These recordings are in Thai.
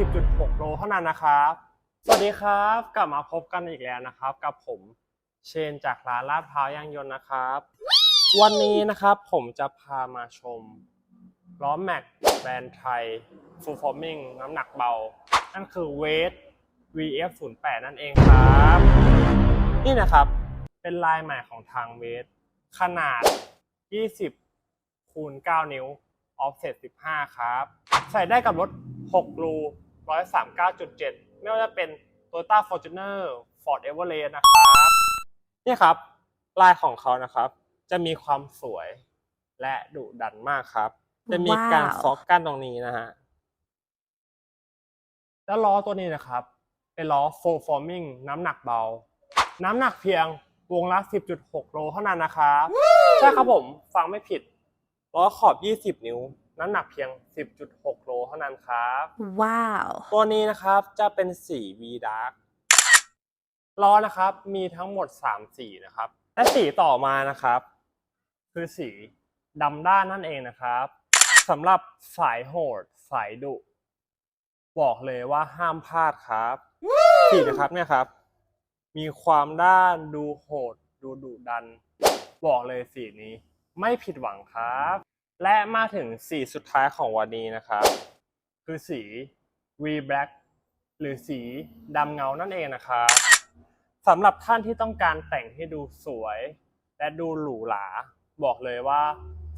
10.6 โลเท่านั้นนะครับ สวัสดีครับ กลับมาพบกันอีกแล้วนะครับ กับผมเชนจากร้านลาดพร้าวยางยนต์นะครับ วันนี้นะครับผมจะพามาชมล้อแม็กแบรนด์ไทย Full Forming น้ำหนักเบา นั่นคือเวท VF08 นั่นเองครับ นี่นะครับเป็นลายใหม่ของทางเวท ขนาด 20คูณ9นิ้ว offset 15 ครับ ใส่ได้กับรถ 6 รู 139.7ไม่ว่าจะเป็น Toyota Fortuner Ford Everest นะครับนี่ครับ ลายของเขานะครับ จะมีความสวยและดุดันมากครับ จะมีการว้าวฟอกกันตรงนี้นะฮะแล้วล้อตัวนี้นะครับ เป็นล้อ full forming น้ำหนักเบา น้ำหนักเพียงวงละ 10.6 โลเท่านั้นนะครับ ใช่ครับผม ฟังไม่ผิด ล้อขอบ 20 นิ้ว น้ำหนักเพียง 10.6 โลเท่านั้นครับ ว้าว ตัวนี้นะครับจะเป็นสี V Dark ล้อนะครับมีทั้งหมด 3 สีนะครับ และสีต่อมานะครับ คือสีดำด้านนั่นเองนะครับสำหรับสายโหด สายดุ บอกเลยว่าห้ามพลาดครับสีนะครับเนี่ยครับ มีความด้านดูโหด ดูดุดัน บอกเลยสีนี้ไม่ผิดหวังครับ และมาถึงสีสุดท้ายของวันนี้นะครับ คือสี V Black หรือสีดำเงานั่นเองนะครับสำหรับท่านที่ต้องการแต่งให้ดูสวย และดูหรูหราบอกเลยว่า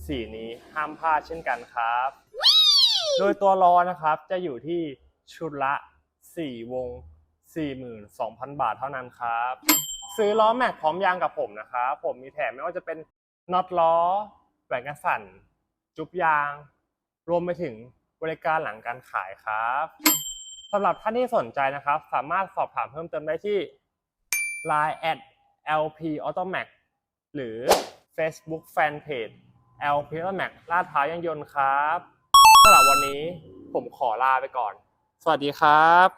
สีนี้ห้ามพลาดเช่นกันครับ โดยตัวล้อนะครับจะอยู่ที่ชุดละ 4 วง 42,000 บาทเท่านั้นครับ ซื้อล้อแม็กพร้อมยางกับผมนะครับผมมีแถมไม่ว่าจะเป็นน็อตล้อแหวนกันสั่น จุ๊บยาง รวมไปถึงบริการหลังการขายครับสำหรับท่านที่สนใจนะครับ สามารถสอบถามเพิ่มเติมได้ที่ Line at LP Automac หรือ Facebook Fanpage LP Automac ลาดพร้าวยางยนต์ครับสำหรับวันนี้ผมขอลาไปก่อน สวัสดีครับ